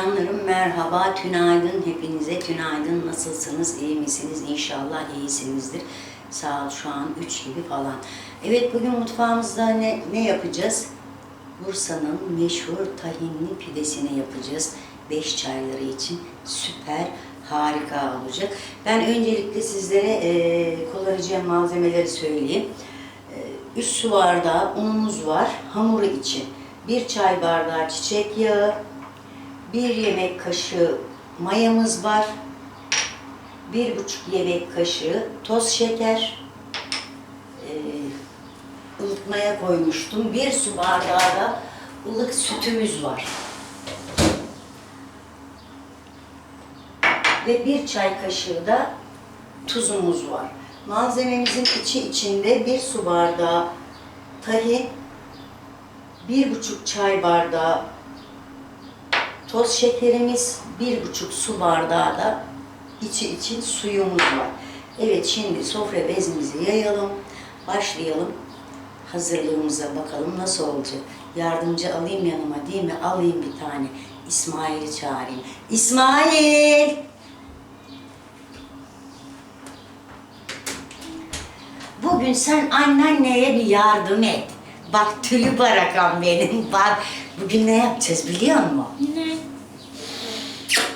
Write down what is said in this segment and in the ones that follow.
Canlarım merhaba, tünaydın hepinize. Tünaydın, nasılsınız, iyi misiniz? İnşallah iyisinizdir. Saat şu an 3 gibi falan. Evet, bugün mutfağımızda ne, ne yapacağız? Bursa'nın meşhur tahinli pidesini yapacağız. 5 çayları için süper, harika olacak. Ben öncelikle sizlere e, kullanacağım malzemeleri söyleyeyim. 3 su bardağı unumuz var hamuru için. 1 çay bardağı çiçek yağı, 1 yemek kaşığı mayamız var. 1,5 yemek kaşığı toz şeker. Ee, ılıtmaya koymuştum. 1 su bardağı da ılık sütümüz var. Ve 1 çay kaşığı da tuzumuz var. Malzememizin içi içinde 1 su bardağı tahin, 1,5 çay bardağı toz şekerimiz, 1,5 su bardağı da içi için suyumuz var. Evet şimdi sofra bezimizi yayalım, başlayalım. Hazırlığımıza bakalım nasıl olacak. Yardımcı alayım yanıma değil mi? Alayım bir tane. İsmail'i çağırayım. İsmail! Bugün sen anneanneye bir yardım et. Bak tülü barakan benim. Bak bugün ne yapacağız biliyor musun? Ne?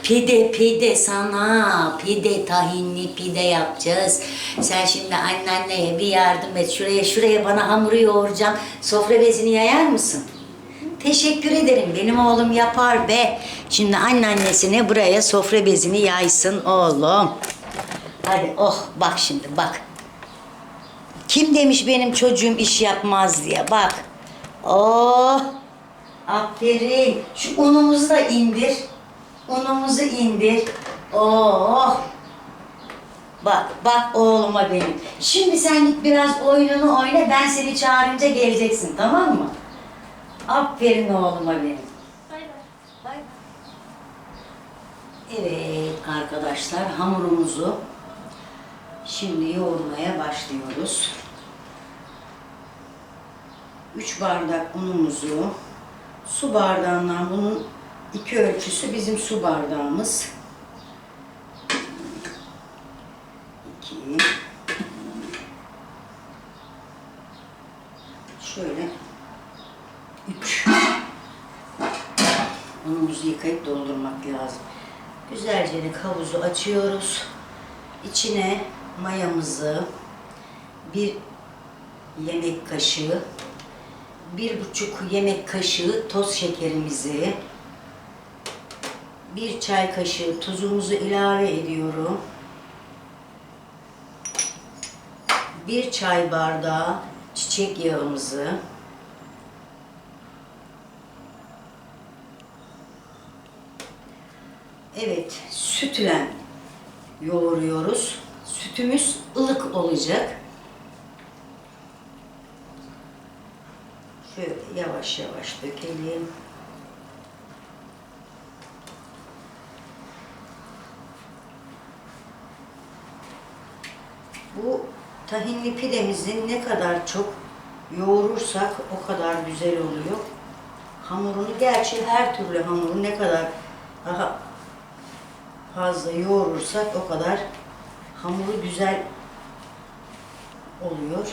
Pide pide sana pide tahinli pide yapacağız. Sen şimdi anneanneye bir yardım et. Şuraya şuraya bana hamuru yoğuracağım. Sofra bezini yayar mısın? Teşekkür ederim. Benim oğlum yapar be. Şimdi anneannesine buraya sofra bezini yaysın oğlum. Hadi oh bak şimdi bak. Kim demiş benim çocuğum iş yapmaz diye bak. Oh aferin. Şu unumuzu da indir. Unumuzu indir. Oh. Bak bak oğluma benim. Şimdi sen git biraz oyununu oyna ben seni çağırınca geleceksin tamam mı? Aferin oğluma benim. Bay bay. Evet arkadaşlar hamurumuzu şimdi yoğurmaya başlıyoruz. 3 bardak unumuzu su bardağından bunun iki ölçüsü bizim su bardağımız. 2 Şöyle 3 Unumuzu yıkayıp doldurmak lazım. Güzelce havuzu açıyoruz. İçine mayamızı bir yemek kaşığı, bir buçuk yemek kaşığı toz şekerimizi, bir çay kaşığı tuzumuzu ilave ediyorum. Bir çay bardağı çiçek yağımızı, Evet, sütle yoğuruyoruz. Sütümüz ılık olacak. Yavaş yavaş dökelim. Bu tahinli pidemizi ne kadar çok yoğurursak o kadar güzel oluyor. Hamurunu gerçi her türlü hamuru ne kadar daha fazla yoğurursak o kadar hamuru güzel oluyor.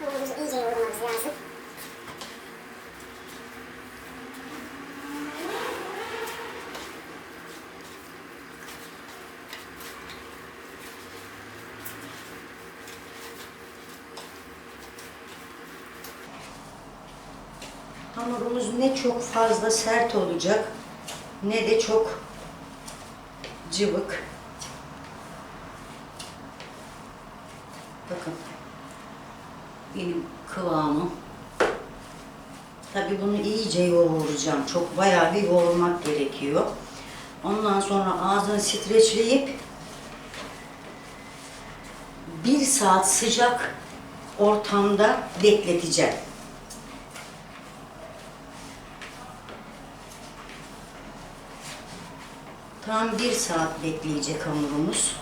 Hamurumuzu iyice yoğurmamız lazım. Hamurumuz ne çok fazla sert olacak ne de çok cıvık. Bakın benim kıvamım. Tabii bunu iyice yoğuracağım. Çok bayağı bir yoğurmak gerekiyor. Ondan sonra ağzını streçleyip bir saat sıcak ortamda bekleteceğim. Tam bir saat bekleyecek hamurumuz.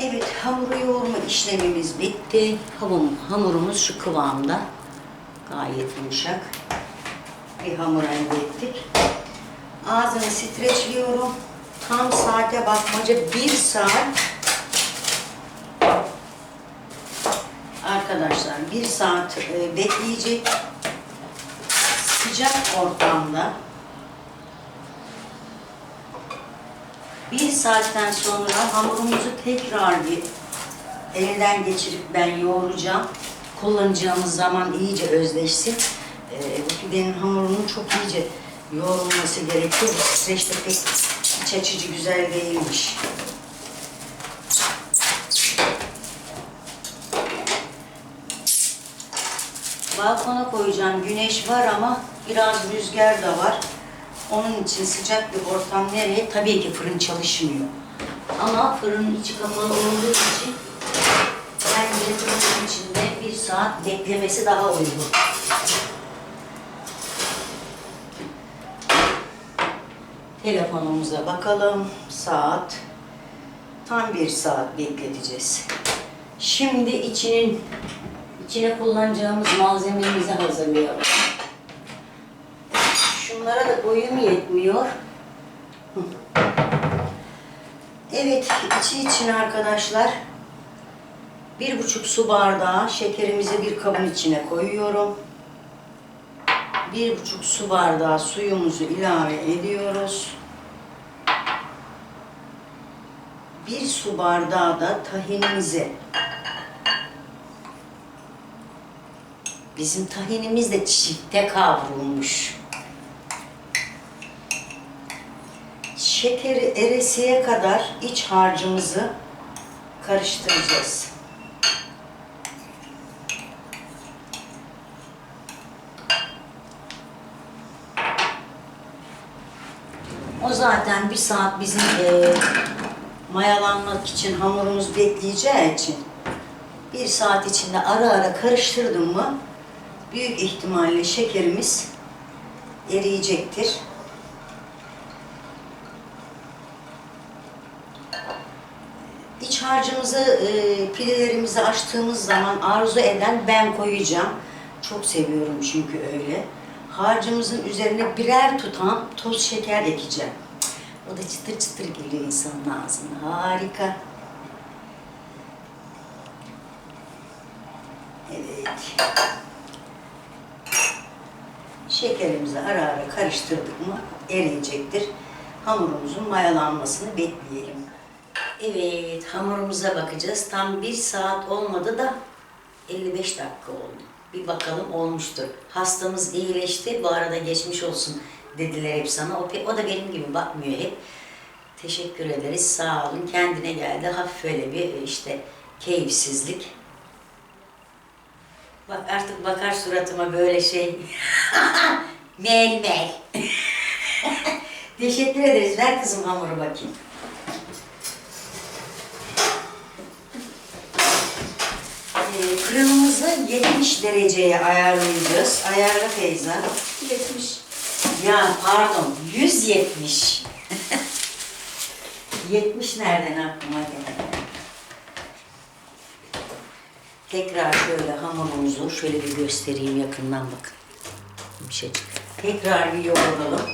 Evet, hamuru yoğurma işlemimiz bitti. Hamum, hamurumuz şu kıvamda. Gayet yumuşak bir hamur elde ettik. Ağzını streçliyorum. Tam saate bakmaca bir saat. Arkadaşlar bir saat e, bekleyecek. Sıcak ortamda. Bir saatten sonra hamurumuzu tekrar bir elden geçirip ben yoğuracağım. Kullanacağımız zaman iyice özleşsin. Ee, bu pidenin hamurunun çok iyice yoğrulması gerekiyor. Bu streçte pek iç açıcı güzel değilmiş. Balkona koyacağım. Güneş var ama biraz rüzgar da var. Onun için sıcak bir ortam nereye? Tabii ki fırın çalışmıyor. Ama fırının içi kapalı olduğu için bence fırının içinde bir saat beklemesi daha uygun. Telefonumuza bakalım. Saat. Tam bir saat bekleteceğiz. Şimdi içinin içine kullanacağımız malzememizi hazırlayalım. Şunlara da boyum yetmiyor. Evet, içi için arkadaşlar bir buçuk su bardağı şekerimizi bir kabın içine koyuyorum. Bir buçuk su bardağı suyumuzu ilave ediyoruz. Bir su bardağı da tahinimizi. Bizim tahinimiz de çifte kavrulmuş. Şekeri eresiye kadar iç harcımızı karıştıracağız. O zaten bir saat bizim e, mayalanmak için hamurumuz bekleyeceği için bir saat içinde ara ara karıştırdım mı büyük ihtimalle şekerimiz eriyecektir. İç harcımızı, e, pidelerimizi açtığımız zaman arzu eden ben koyacağım. Çok seviyorum çünkü öyle. Harcımızın üzerine birer tutam toz şeker ekeceğim. O da çıtır çıtır geliyor insanın ağzına. Harika. Evet. Şekerimizi ara ara karıştırdık mı eriyecektir. Hamurumuzun mayalanmasını bekleyelim. Evet, hamurumuza bakacağız. Tam bir saat olmadı da 55 dakika oldu. Bir bakalım olmuştur. Hastamız iyileşti. Bu arada geçmiş olsun dediler hep sana. O, o da benim gibi bakmıyor hep. Teşekkür ederiz. Sağ olun. Kendine geldi. Hafif öyle bir işte keyifsizlik. Bak artık bakar suratıma böyle şey. mel mel. Teşekkür ederiz. Ver kızım hamuru bakayım. Ee, Fırınımızı 70 dereceye ayarlayacağız. Ayarla Feyza. 70. Ya pardon, 170. 70 nereden aklıma geldi? Tekrar şöyle hamurumuzu şöyle bir göstereyim yakından bakın. Bir şey. Tekrar bir yoğuralım.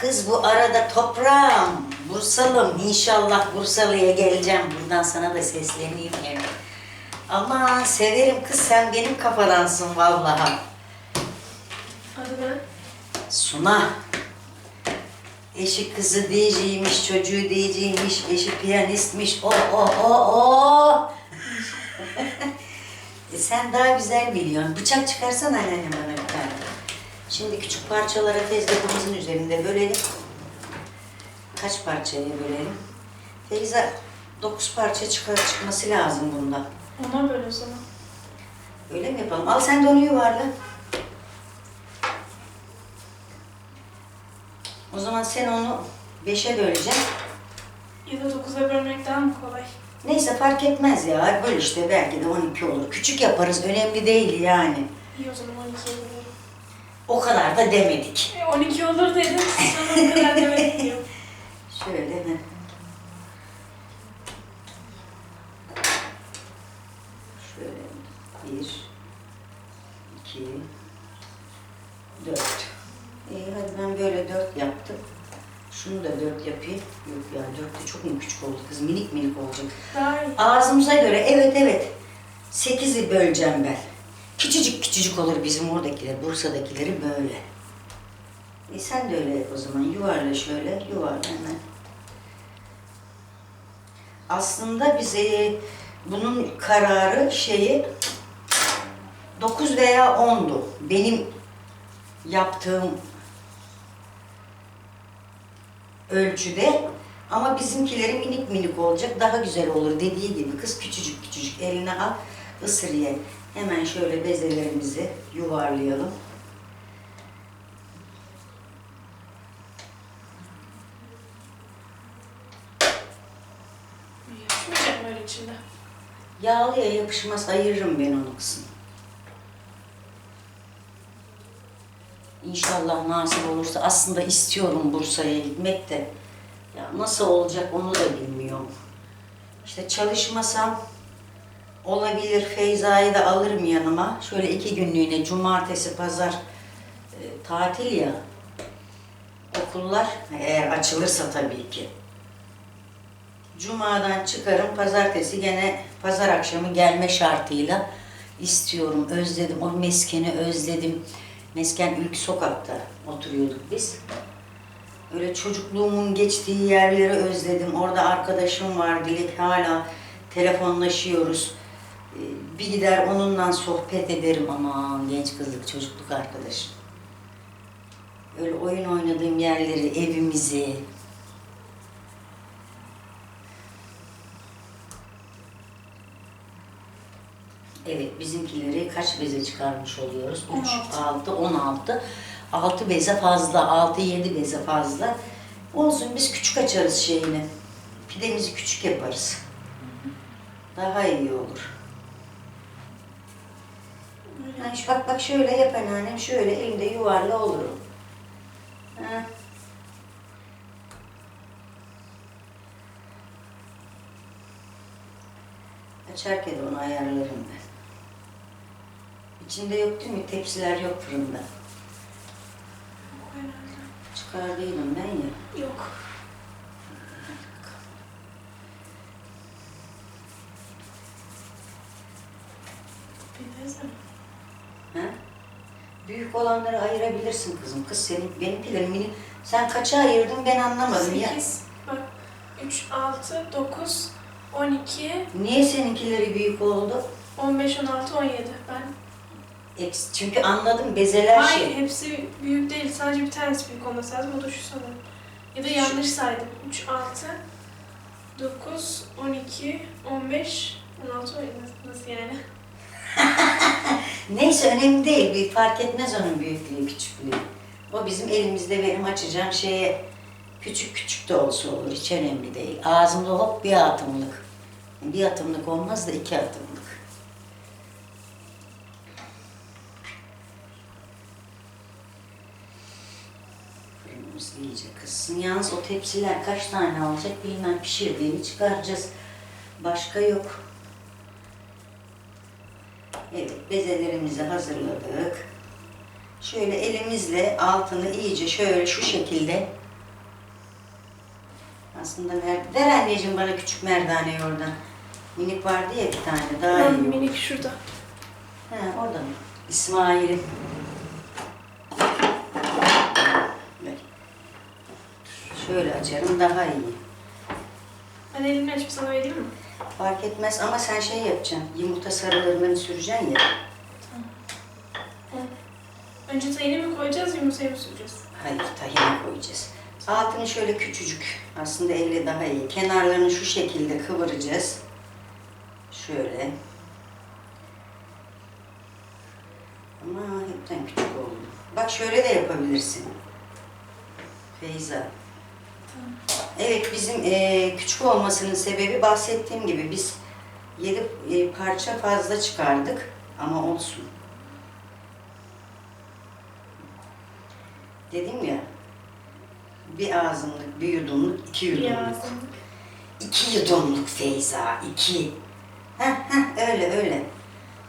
Kız bu arada toprağım, Bursalım. İnşallah Bursalı'ya geleceğim. Buradan sana da sesleneyim yani. Aman severim kız sen benim kafadansın vallahi. Adı ne? Suna. Eşi kızı DJ'ymiş, çocuğu DJ'ymiş, eşi piyanistmiş. O o o o. e sen daha güzel biliyorsun. Bıçak çıkarsan anneannem bana bir tane. Şimdi küçük parçalara tezgahımızın üzerinde bölelim. Kaç parçaya bölelim? Feyza, dokuz parça çıkar çıkması lazım bundan. Ona böyle o zaman. Öyle mi yapalım? Al sen de onu yuvarla. O zaman sen onu beşe böleceksin. Ya da 9'a bölmek daha mı kolay? Neyse fark etmez ya. Böyle işte belki de 12 olur. Küçük yaparız. Önemli değil yani. İyi o zaman 12'ye bölelim. O kadar da demedik. E, 12 olur dedim. Sonra o kadar diyor. Mi? Şöyle bir, iki, dört. İyi hadi ben böyle dört yaptım. Şunu da dört yapayım. Yok ya dört de çok mu küçük oldu kız? Minik minik olacak. İyi. Ağzımıza göre evet evet. Sekizi böleceğim ben. Küçücük küçücük olur bizim oradakiler, Bursa'dakileri böyle. E sen de öyle yap o zaman. Yuvarla şöyle, yuvarla hemen. Aslında bize bunun kararı şeyi 9 veya 10'du. Benim yaptığım ölçüde ama bizimkileri minik minik olacak daha güzel olur dediği gibi kız küçücük küçücük eline al ısır ye. Hemen şöyle bezelerimizi yuvarlayalım. Yapmayacak mı öyle içinde? Yağlıya yapışmaz ayırırım ben onu kızım. İnşallah nasip olursa aslında istiyorum Bursa'ya gitmek de ya nasıl olacak onu da bilmiyorum. İşte çalışmasam olabilir Feyza'yı da alırım yanıma. Şöyle iki günlüğüne cumartesi pazar e, tatil ya okullar eğer açılırsa tabii ki. Cuma'dan çıkarım, pazartesi gene pazar akşamı gelme şartıyla istiyorum. Özledim, o meskeni özledim. Mesken Ülk Sokak'ta oturuyorduk biz. Öyle çocukluğumun geçtiği yerleri özledim. Orada arkadaşım var, Dilek hala telefonlaşıyoruz. Ee, Bir gider onunla sohbet ederim ama genç kızlık, çocukluk arkadaşım. Öyle oyun oynadığım yerleri, evimizi, Evet, bizimkileri kaç beze çıkarmış oluyoruz? 3, 16. 6, 16. 6 beze fazla, 6, 7 beze fazla. Olsun biz küçük açarız şeyini. Pidemizi küçük yaparız. Daha iyi olur. Ha, şu- bak bak şöyle yap anneannem, şöyle elimde yuvarla olurum. Ha. Açarken onu ayarlarım ben. İçinde yok değil mi? Tepsiler yok fırında. Herhalde. Çıkardıydım ben ya. Yok. Ha? Büyük olanları ayırabilirsin kızım. Kız senin, benimkiler mini. Sen kaça ayırdın ben anlamadım ya. 8, bak 3, 6, 9, 12, Niye seninkileri büyük oldu? 15, 16, 17. Ben Çünkü anladım bezeler Hayır, şey. hepsi büyük değil. Sadece bir tanesi büyük olması lazım. O da şu sanırım. Ya da yanlış saydım. 3, 6, 9, 12, 15, 16, 17. Nasıl yani? Neyse önemli değil. Bir fark etmez onun büyüklüğü, küçüklüğü. O bizim elimizde benim açacağım şeye küçük küçük de olsa olur. Hiç önemli değil. Ağzımda hop bir atımlık. Bir atımlık olmaz da iki atımlık. Kızsın. Yalnız o tepsiler kaç tane alacak bilmem pişirdiğini çıkaracağız. Başka yok. Evet, bezelerimizi hazırladık. Şöyle elimizle altını iyice şöyle şu şekilde aslında ver, ver anneciğim bana küçük merdaneyi oradan. Minik vardı ya bir tane daha iyi. Minik şurada. He, orada mı? İsmail'in. Şöyle açarım daha iyi. Ben elimle açıp sana vereyim mi? Fark etmez ama sen şey yapacaksın. Yumurta sarılarını süreceksin ya. Önce tayini mi koyacağız, yumurtayı mı süreceğiz? Hayır, tahine koyacağız. Altını şöyle küçücük, aslında elle daha iyi. Kenarlarını şu şekilde kıvıracağız. Şöyle. Ama hepten küçük oldu. Bak şöyle de yapabilirsin. Feyza. Evet bizim e, küçük olmasının sebebi bahsettiğim gibi biz 7 parça fazla çıkardık ama olsun. Dedim ya bir ağzımlık, bir yudumluk, iki yudumluk. Yazdım. İki yudumluk Feyza, iki. Heh heh öyle öyle.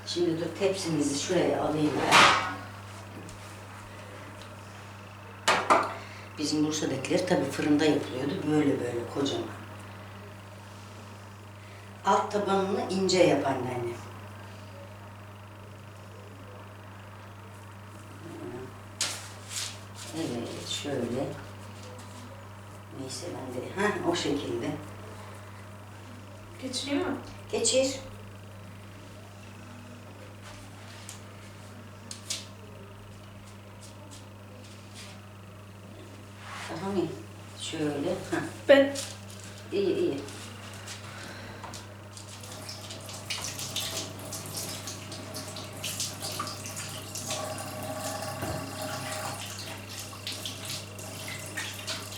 Şimdi dur tepsimizi şuraya alayım ben. Bizim Bursa'dakiler tabii fırında yapılıyordu. Böyle böyle kocaman. Alt tabanını ince yap anneannem. Evet şöyle. Neyse ben de. Heh o şekilde. Geçireyim mi? Geçir. Daha mı? Şöyle. Heh. Ben İyi iyi.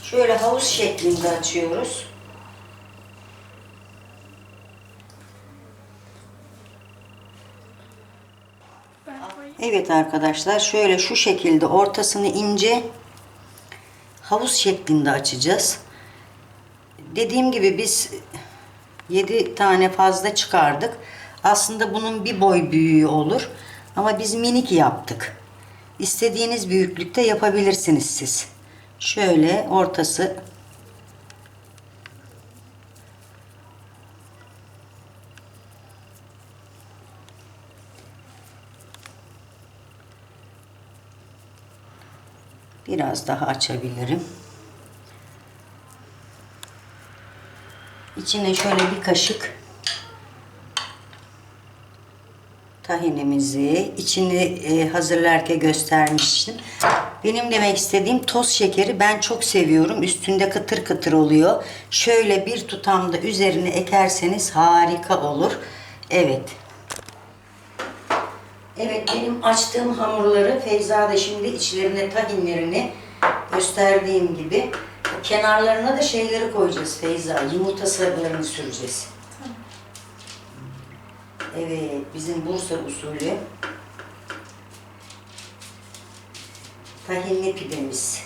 Şöyle havuz şeklinde açıyoruz. Evet arkadaşlar şöyle şu şekilde ortasını ince havuz şeklinde açacağız. Dediğim gibi biz 7 tane fazla çıkardık. Aslında bunun bir boy büyüğü olur. Ama biz minik yaptık. İstediğiniz büyüklükte yapabilirsiniz siz. Şöyle ortası Biraz daha açabilirim. İçine şöyle bir kaşık tahinimizi içini e, hazırlarken göstermiştim. Benim demek istediğim toz şekeri ben çok seviyorum. Üstünde kıtır kıtır oluyor. Şöyle bir tutamda üzerine ekerseniz harika olur. Evet. Evet benim açtığım hamurları Feyza da şimdi içlerine tahinlerini gösterdiğim gibi kenarlarına da şeyleri koyacağız Feyza. Yumurta sarılarını süreceğiz. Evet bizim Bursa usulü tahinli pidemiz.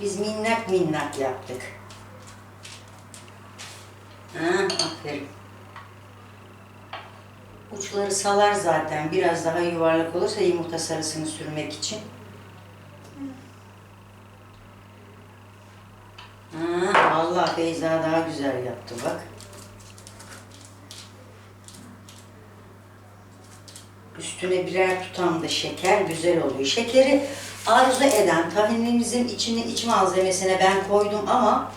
Biz minnak minnak yaptık. Ha, aferin. Uçları salar zaten. Biraz daha yuvarlak olursa yumurta sarısını sürmek için. Ha, vallahi Feyza daha güzel yaptı bak. Üstüne birer tutam da şeker güzel oluyor. Şekeri arzu eden tahinimizin içine iç malzemesine ben koydum ama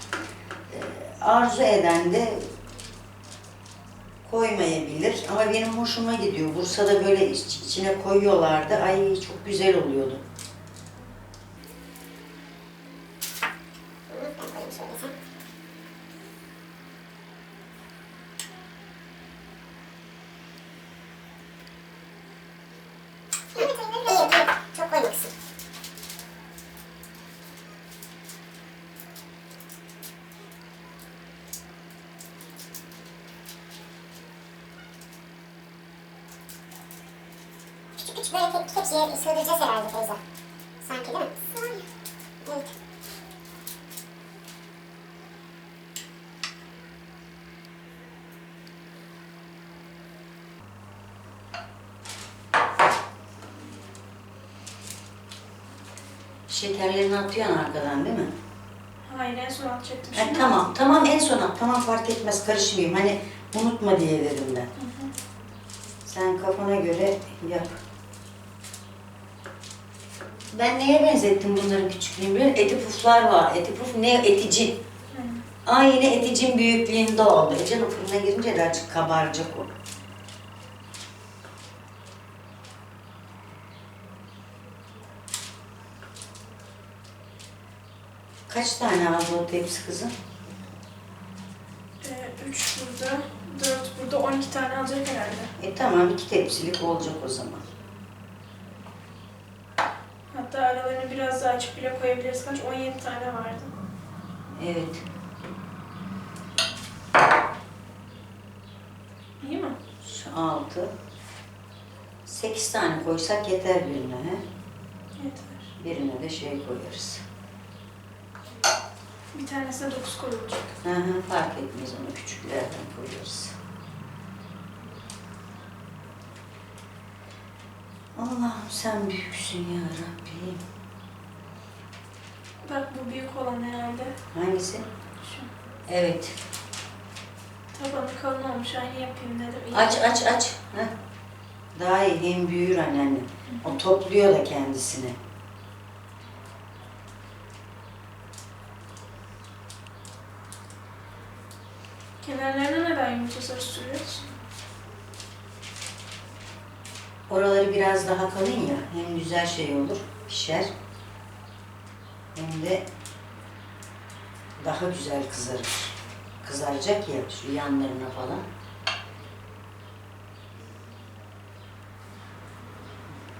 e, arzu eden de koymayabilir ama benim hoşuma gidiyor. Bursa'da böyle iç- içine koyuyorlardı. Ay çok güzel oluyordu. Ben koyayım şöyle sen. İyi, iyi. Çok koymaksın. Küçük küçük böyle tep tepsiye sığdıracağız herhalde Feyza. Sanki değil mi? Evet. Şekerlerini atıyorsun arkadan değil mi? Hayır en son atacaktım. Ha, tamam, tamam en son at. Tamam fark etmez karışmayayım. Hani unutma diye dedim ben. Sen kafana göre yap. Ben neye benzettim bunların küçüklüğünü? Eti puflar var. Eti puf ne? Etici. Aynı eticin büyüklüğünde oldu. E canım fırına girince de azıcık kabaracak o. Kaç tane aldı o tepsi kızım? Ee, 3 burada, 4 burada, 12 tane alacak herhalde. E tamam iki tepsilik olacak o zaman. Hatta aralarını biraz daha açık bile koyabiliriz. Kaç? 17 tane vardı. Evet. İyi mi? Şu altı. Sekiz tane koysak yeter birine. He? Yeter. Birine de şey koyarız. Bir tanesine 9 koyulacak. Hı hı, fark etmez onu küçüklerden koyuyoruz. Allah'ım sen büyüksün ya Rabbi. Bak bu büyük olan herhalde. Hangisi? Şu. Evet. Tabanı kalın olmuş. Aynı yapayım dedim. İyi. Aç aç aç. Heh. Daha iyi hem büyür anneanne. O topluyor da kendisini. Kenarlarına neden yumurta sarısı sürüyoruz? Oraları biraz daha kalın ya. Hem güzel şey olur, pişer. Hem de daha güzel kızarır. Kızaracak ya şu yanlarına falan.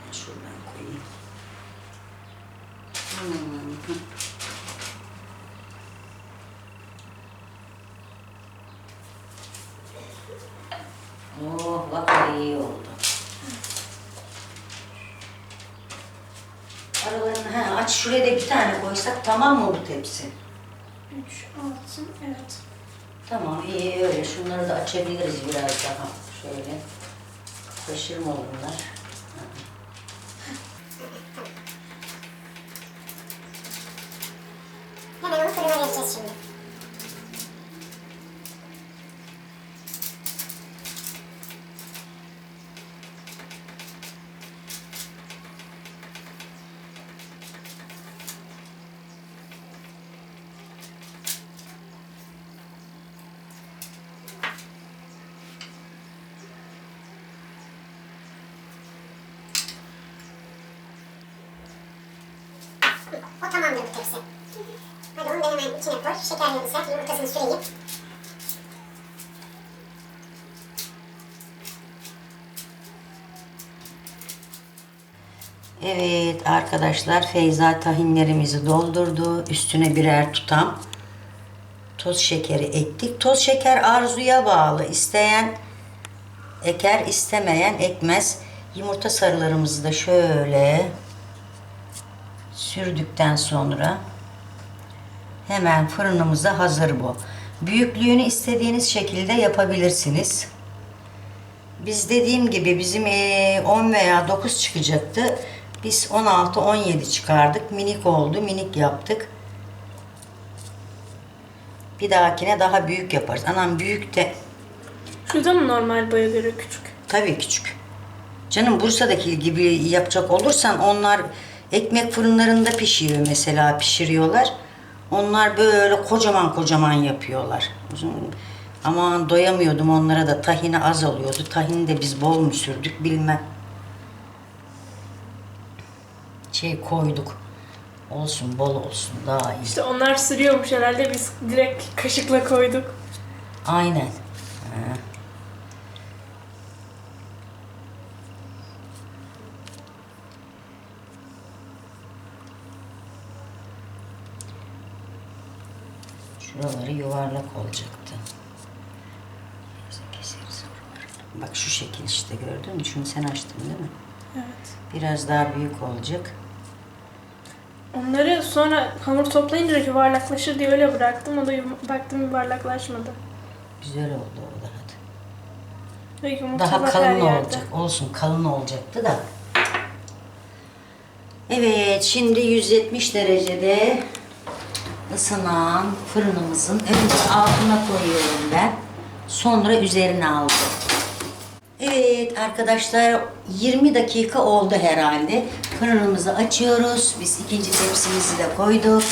Ben şuradan koyayım. Hmm. Oh bak iyi oldu. Aralarını he, aç şuraya da bir tane koysak tamam mı bu tepsi? 3, 6, evet. Tamam iyi öyle. Şunları da açabiliriz biraz daha. Şöyle. Taşır mı bunlar? Hemen onu fırına vereceğiz şimdi. O tamamdır bu tepsi. Hadi onu ben hemen içine koy. Şekerlerini ser, yumurtasını süreyim. Evet arkadaşlar Feyza tahinlerimizi doldurdu. Üstüne birer tutam toz şekeri ektik. Toz şeker arzuya bağlı. İsteyen eker, istemeyen ekmez. Yumurta sarılarımızı da şöyle sürdükten sonra hemen fırınımıza hazır bu. Büyüklüğünü istediğiniz şekilde yapabilirsiniz. Biz dediğim gibi bizim eee, 10 veya 9 çıkacaktı. Biz 16-17 çıkardık. Minik oldu. Minik yaptık. Bir dahakine daha büyük yaparız. Anam büyük de Şurada mı normal boya göre küçük? tabii küçük. Canım Bursa'daki gibi yapacak olursan onlar ekmek fırınlarında pişiyor mesela pişiriyorlar. Onlar böyle kocaman kocaman yapıyorlar. Aman doyamıyordum onlara da tahini az oluyordu. Tahini de biz bol mu sürdük bilmem. Şey koyduk. Olsun bol olsun daha iyi. İşte onlar sürüyormuş herhalde. Biz direkt kaşıkla koyduk. Aynen. Ha. Şuraları yuvarlak olacaktı. Bak şu şekil işte gördün mü? Şunu sen açtın değil mi? Evet. Biraz daha büyük olacak. Onları sonra hamur toplayınca yuvarlaklaşır diye öyle bıraktım. O da yum- baktım yuvarlaklaşmadı. Güzel oldu o da hadi. Ve Daha her kalın yerde. olacak. Olsun kalın olacaktı da. Evet şimdi 170 derecede ısınan fırınımızın önce altına koyuyorum ben. Sonra üzerine aldım. Evet arkadaşlar 20 dakika oldu herhalde. Fırınımızı açıyoruz. Biz ikinci tepsimizi de koyduk.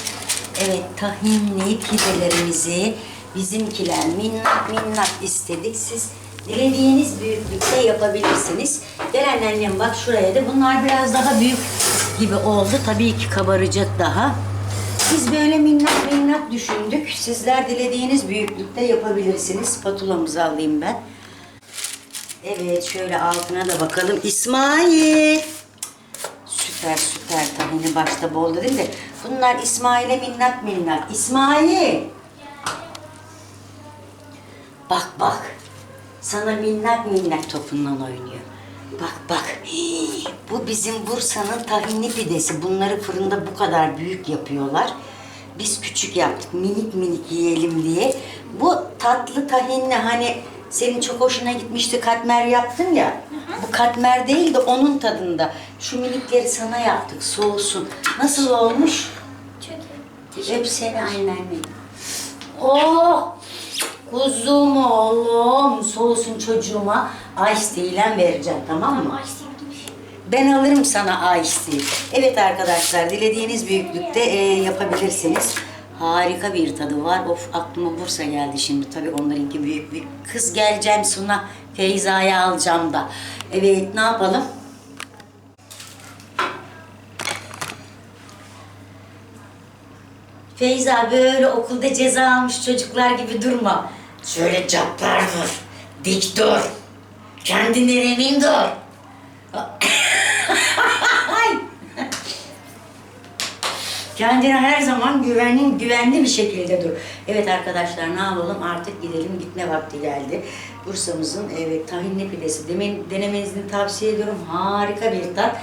Evet tahinli pidelerimizi bizimkiler minnak minnak istedik. Siz dilediğiniz büyüklükte yapabilirsiniz. Gel anneannem bak şuraya da. Bunlar biraz daha büyük gibi oldu. Tabii ki kabaracak daha. Biz böyle minnak minnak düşündük. Sizler dilediğiniz büyüklükte yapabilirsiniz. Spatulamızı alayım ben. Evet şöyle altına da bakalım. İsmail. Süper süper tahini başta bol dedim de. Bunlar İsmail'e minnak minnak. İsmail. Bak bak. sana minnak minnak topundan oynuyor. Bak bak. Hii, Bu bizim Bursa'nın tahinli pidesi. Bunları fırında bu kadar büyük yapıyorlar. Biz küçük yaptık. Minik minik yiyelim diye. Bu tatlı tahinli hani senin çok hoşuna gitmişti katmer yaptın ya. Bu katmer değil de onun tadında. Şu minikleri sana yaptık soğusun. Nasıl olmuş? Çok iyi. Annen benim. Oh! Kuzum oğlum soğusun çocuğuma ice tea'yle vereceğim tamam mı? Ay sevdim. Ben alırım sana ice tea. Evet arkadaşlar dilediğiniz büyüklükte e, yapabilirsiniz. Harika bir tadı var. Of aklıma Bursa geldi şimdi. Tabii onlarınki büyük büyük. Kız geleceğim Suna. Feyza'yı alacağım da. Evet ne yapalım? Feyza böyle okulda ceza almış çocuklar gibi durma. Şöyle caplar dur. Dik dur. Kendinden emin dur. Ay. Kendine her zaman güvenli, güvenli bir şekilde dur. Evet arkadaşlar ne yapalım artık gidelim gitme vakti geldi. Bursa'mızın evet tahinli pidesi Demin, denemenizi tavsiye ediyorum. Harika bir tat.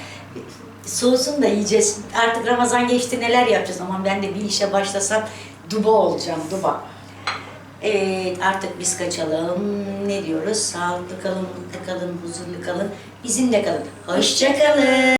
Soğusun da yiyeceğiz. Artık Ramazan geçti neler yapacağız ama ben de bir işe başlasam duba olacağım duba. Evet artık biz kaçalım. Ne diyoruz? Sağlıklı kalın, mutlu kalın, huzurlu kalın, bizimle kalın. Hoşça kalın.